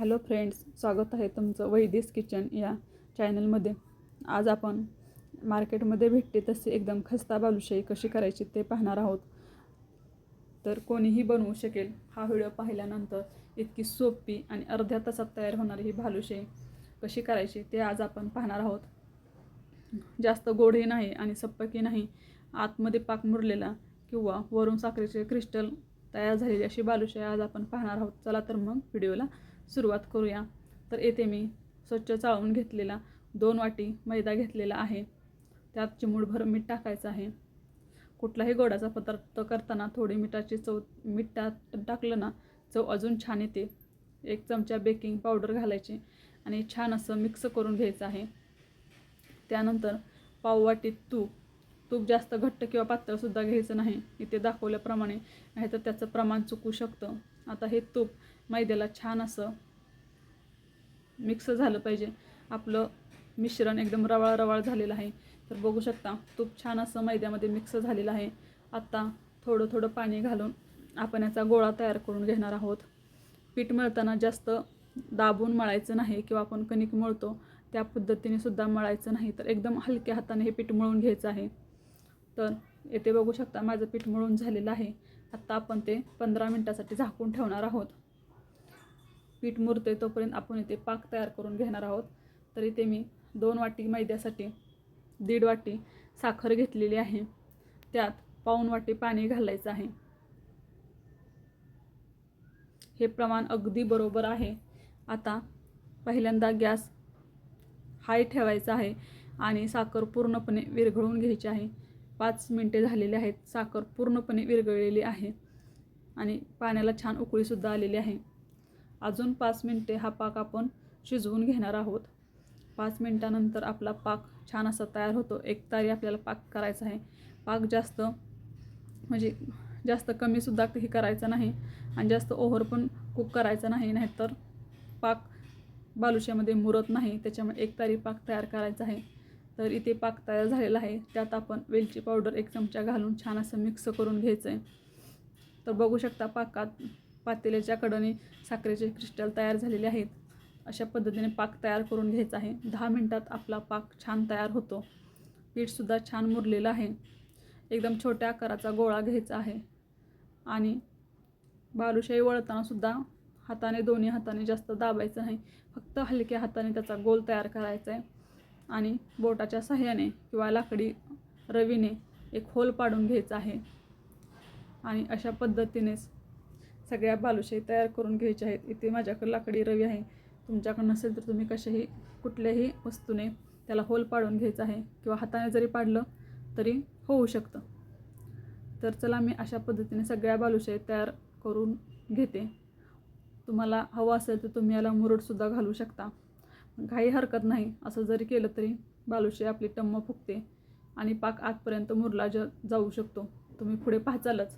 Hello friends स्वागत आहे तुमचं वैदिस किचन या चॅनलमध्ये. आज आपण मार्केटमध्ये भेटते तसे एकदम खस्ता बालुशाही कशी करायची ते पाहणार आहोत. तर कोणीही बनवू शकेल हा व्हिडिओ पाहिल्यानंतर इतकी सोपी आणि अर्ध्या तासात तयार होणारी ही बालुशाही कशी करायची ते आज आपण पाहणार आहोत. जास्त गोडही नाही आणि सप्पकी नाही आतमध्ये पाक मुरलेला किंवा वरून साखरेचे क्रिस्टल तयार झालेली अशी बालुशाही आज आपण पाहणार आहोत. चला तर मग व्हिडिओला सुरुवात करूया. तर येथे मी स्वच्छ चाळून घेतलेला दोन वाटी मैदा घेतलेला आहे. त्यात चिमूडभर मीठ टाकायचं आहे. कुठलाही गोडाचा पदार्थ करताना थोडी मिठाची चव मीठ टा टाकलं ना चव अजून छान येते. एक चमचा बेकिंग पावडर घालायची आणि छान असं मिक्स करून घ्यायचं आहे. त्यानंतर पाववाटीत तूप. तूप जास्त घट्ट किंवा पातळसुद्धा घ्यायचं नाही. इथे दाखवल्याप्रमाणे नाही तर त्याचं प्रमाण चुकू शकतं. आता हे तूप मैद्याला छान असं मिक्स झालं पाहिजे. आपलं मिश्रण एकदम रवाळ रवाळ झालेलं आहे. तर बघू शकता तूप छान असं मैद्यामध्ये मिक्स झालेलं आहे. आत्ता थोडं थोडं पाणी घालून आपण याचा गोळा तयार करून घेणार आहोत. पीठ मळताना जास्त दाबून मळायचं नाही किंवा आपण कणिक मळतो त्या पद्धतीने सुद्धा मळायचं नाही. तर एकदम हलक्या हाताने हे पीठ मळून घ्यायचं आहे. तर येथे बघू शकता माझं पीठ मळून झालेलं आहे. आत्ता आपण ते पंधरा मिनटासाठी झाकून ठेवणार आहोत. पीठ मुरते तोपर्यंत आपण इथे पाक तयार करून घेणार आहोत. तर इथे मी दोन वाटी मैद्यासाठी दीड वाटी साखर घेतलेली आहे. त्यात पाऊण वाटी पाणी घालायचं आहे. हे प्रमाण अगदी बरोबर आहे. आता पहिल्यांदा गॅस हाय ठेवायचा आहे आणि साखर पूर्णपणे विरघळून घ्यायची आहे. पाच मिनटे झालेली आहेत. साखर पूर्णपणे विरघळलेली आहे आणि पाण्याला छान उकळीसुद्धा आलेली आहे. अजून पाच मिनटे हा पाक आपण शिजवून घेणार आहोत. पाच मिनटानंतर आपला पाक छान असा तयार होतो. एक तारी आपल्याला पाक करायचा आहे. पाक जास्त म्हणजे जास्त कमीसुद्धा हे करायचं नाही आणि जास्त ओव्हर पण कुक करायचं नाही नाहीतर पाक बालुशामध्ये मुरत नाही. त्याच्यामुळे एक तारी पाक तयार करायचा आहे. तर इथे पाक तयार झालेला आहे. त्यात आपण वेलची पावडर एक चमचा घालून छान असं मिक्स करून घ्यायचं आहे. तर बघू शकता पाकात पातेल्याच्या कडनी साखरेचे क्रिस्टल तयार झालेले आहेत. अशा पद्धतीने पाक तयार करून घ्यायचा आहे. दहा मिनटात आपला पाक छान तयार होतो. पीठसुद्धा छान मुरलेलं आहे. एकदम छोट्या आकाराचा गोळा घ्यायचा आहे. आणि बालुशाही वळतानासुद्धा हाताने दोन्ही हाताने जास्त दाबायचं नाही. फक्त हलक्या हाताने त्याचा गोल तयार करायचा आहे. आणि बोटाच्या सहाय्याने किंवा लाकडी रवीने एक होल पाडून घ्यायचा आहे. आणि अशा पद्धतीनेच सगळ्या बालुशाही तयार करून घ्यायच्या आहेत. इथे माझ्याकडे लाकडी रवी आहे. तुमच्याकडं नसेल तर तुम्ही कशाही कुठल्याही वस्तूने त्याला होल पाडून घ्यायचं आहे किंवा हाताने जरी पाडलं तरी होऊ शकतं. तर चला मी अशा पद्धतीने सगळ्या बालुशाही तयार करून घेते. तुम्हाला हवं असेल तर तुम्ही याला मुरडसुद्धा घालू शकता. काही हरकत नाही. असं जरी केलं तरी बालुशाही आपली टम्म फुगते आणि पाक आतपर्यंत मुरला ज जाऊ शकतो. तुम्ही पुढे पाहचालच.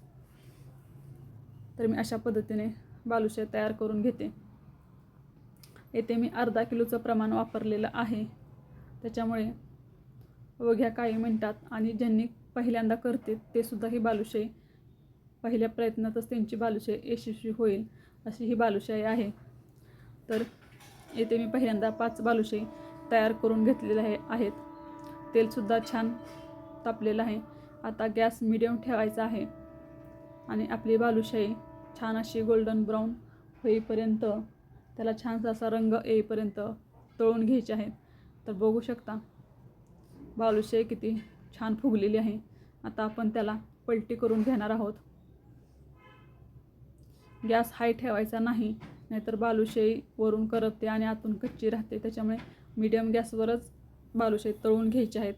तर मी अशा पद्धतीने बालुशाही तयार करून घेते. येथे मी अर्धा किलोचं प्रमाण वापरलेलं आहे. त्याच्यामुळे वघ्या काही मिनटात आणि ज्यांनी पहिल्यांदा करते ते सुद्धा ही बालुशाही पहिल्या प्रयत्नातच त्यांची बालुशाही यशस्वी होईल अशी ही बालुशाही आहे. तर येथे मी पहिल्यांदा पाच बालुशाही तयार करून घेतलेले आहे आहेत. तेलसुद्धा छान तापलेलं आहे. आता गॅस मिडियम ठेवायचा आहे. आणि आपली बालुशाही छान अशी गोल्डन ब्राऊन होईपर्यंत त्याला छानसा असा रंग येईपर्यंत तळून घ्यायचे आहेत. तर बघू शकता बालुशाही किती छान फुगलेली आहे. आता आपण त्याला पलटी करून घेणार आहोत. गॅस हाय ठेवायचा नाही नाहीतर बालुशाही वरून करपते आणि आतून कच्ची राहते. त्याच्यामुळे मीडियम गॅसवरच बालुशाही तळून घ्यायचे आहेत.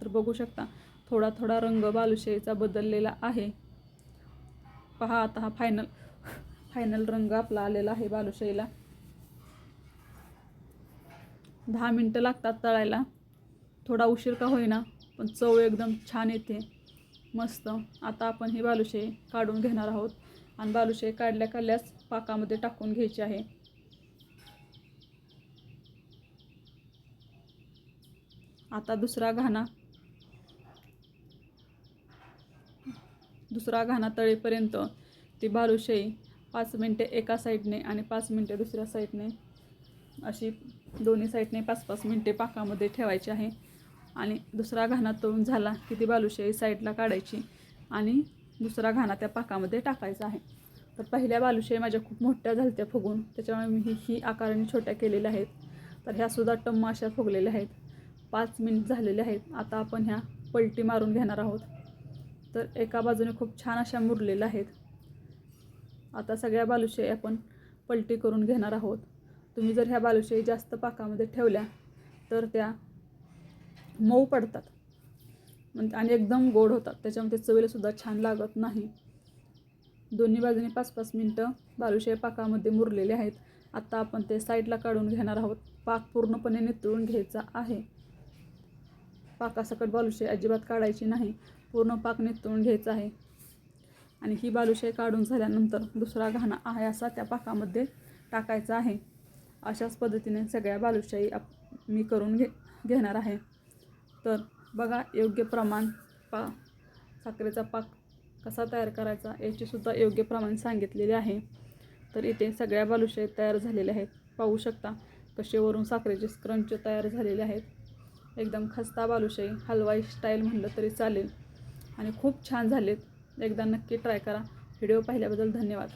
तर बघू शकता थोडा थोडा रंग बालुशाहीचा बदललेला आहे. पहा आता हा फायनल फायनल रंग आपला आलेला आहे बालुशाहीला. दहा मिनटं लागतात तळायला. थोडा उशीर का होईना पण चव एकदम छान येते. मस्त. आता आपण ही बालुशाही काढून घेणार आहोत. आणि बालुशाही काढल्या काढल्याच पाकामध्ये टाकून घ्यायची आहे. आता दुसरा घाणा. दुसरा घाणा तळेपर्यंत ती बालुशाही पाच मिनटे एका साईडने आणि पाच मिनटे दुसऱ्या साईडने अशी दोन्ही साईडने पाच पाच मिनटे पाकामध्ये ठेवायची आहे. आणि दुसरा घाणा तळून झाला की ती बालुशाही साईडला काढायची आणि दुसरा घाणा त्या पाकामध्ये टाकायचा आहे. तर पहिल्या बालुशाही माझ्या खूप मोठ्या झालत्या फुगून त्याच्यामुळे मी ही ही आकाराने छोट्या केलेल्या आहेत. तर ह्यासुद्धा टम्म अशा फुगलेल्या आहेत. पाच मिनिट झालेले आहेत. आता आपण ह्या पलटी मारून घेणार आहोत. तर एका बाजूने खूप छान अशा मुरलेल्या आहेत. आता सगळ्या बालुशाही आपण पलटी करून घेणार आहोत. तुम्ही जर ह्या बालुशाही जास्त पाकामध्ये ठेवल्या तर त्या मऊ पडतात. म्हणजे आणि एकदम गोड होतात. त्याच्यामध्ये चवीला सुद्धा छान लागत नाही. दोन्ही बाजूने पाच पाच मिनटं बालुशाही पाकामध्ये मुरलेले आहेत. आत्ता आपण ते साईडला काढून घेणार आहोत. पाक पूर्णपणे नितळून घ्यायचा आहे. पाकासकट बालुशाही अजिबात काढायची नाही. पूर्ण पाक नितळून घ्यायचा आहे. आणि ही बालुशाही काढून झाल्यानंतर दुसरा घाणा आहे असा त्या पाकामध्ये टाकायचा आहे. अशाच पद्धतीने सगळ्या बालुशाही आप मी करून घे घेणार आहे. तर बघा योग्य प्रमाण पा साखरेचा पाक कसा तयार करायचा याचीसुद्धा योग्य प्रमाण सांगितलेले आहे. तर इथे सगळ्या बालुशाही तयार झालेल्या आहेत. पाहू शकता कसे वरून साखरेचे स्क्रंच तयार झालेले आहेत. एकदम खस्ता बालुशाही हलवाई स्टाईल म्हणलं तरी चालेल. आणि खूप छान झालेत. एकदा नक्की ट्राय करा. व्हिडिओ पाहिल्याबद्दल धन्यवाद.